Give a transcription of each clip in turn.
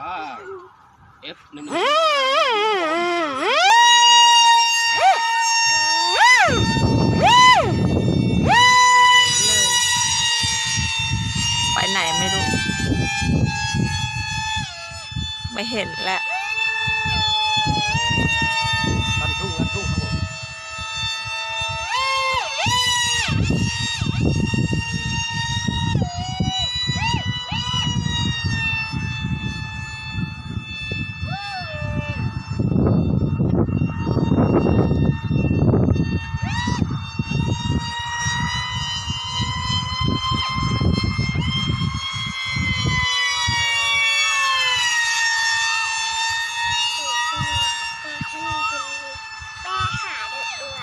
อ่า F หนึ่งไปไหนไม่รู้ ไม่เห็นแล้ว กันทุ่งกันทุ่งครับผม แม่ขาดุตัว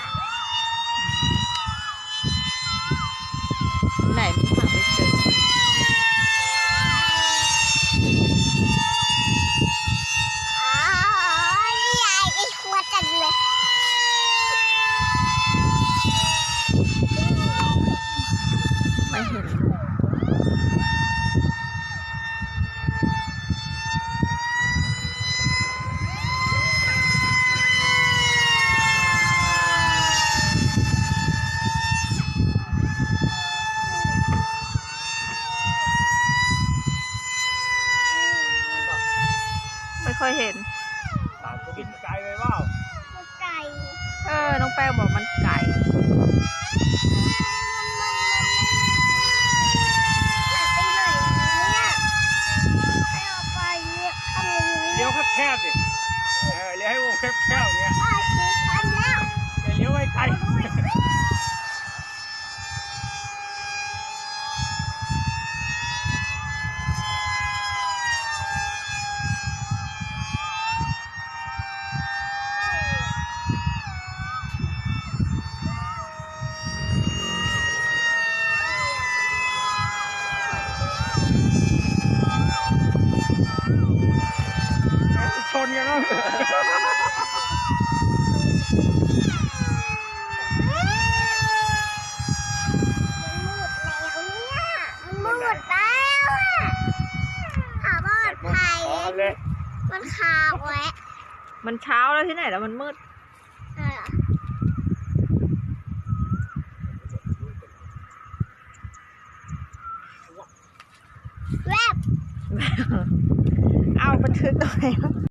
ไหนไม่หาไม่เจอ อ๋อนี่ยายไอ้ขวดกันเลย ไม่เห็น ไม่ค่อ ยเห็นถามกินไกลไปเปล่าไก่เออ น้องแป้งบอกมันไก่ หายไปไหนเนี่ยให้เอาไปเนี่ยทำอย่างนี้เลี้ยวแคบๆสิเออเลี้ยวให้วงแคบๆอย่างเงี้ย ป้าชี้ฉันแล้ว อย่าเลี้ยวไว้ไกล ชนกันแล้ว มันมืดแล้วเนี่ย มันมืดแล้วอะหาปลอดภัยอ๋อเลยมันคาไว้มันเช้าแล้วที่ไหนแล้วมันมืด เออแวบ เอาบันทึกหน่อย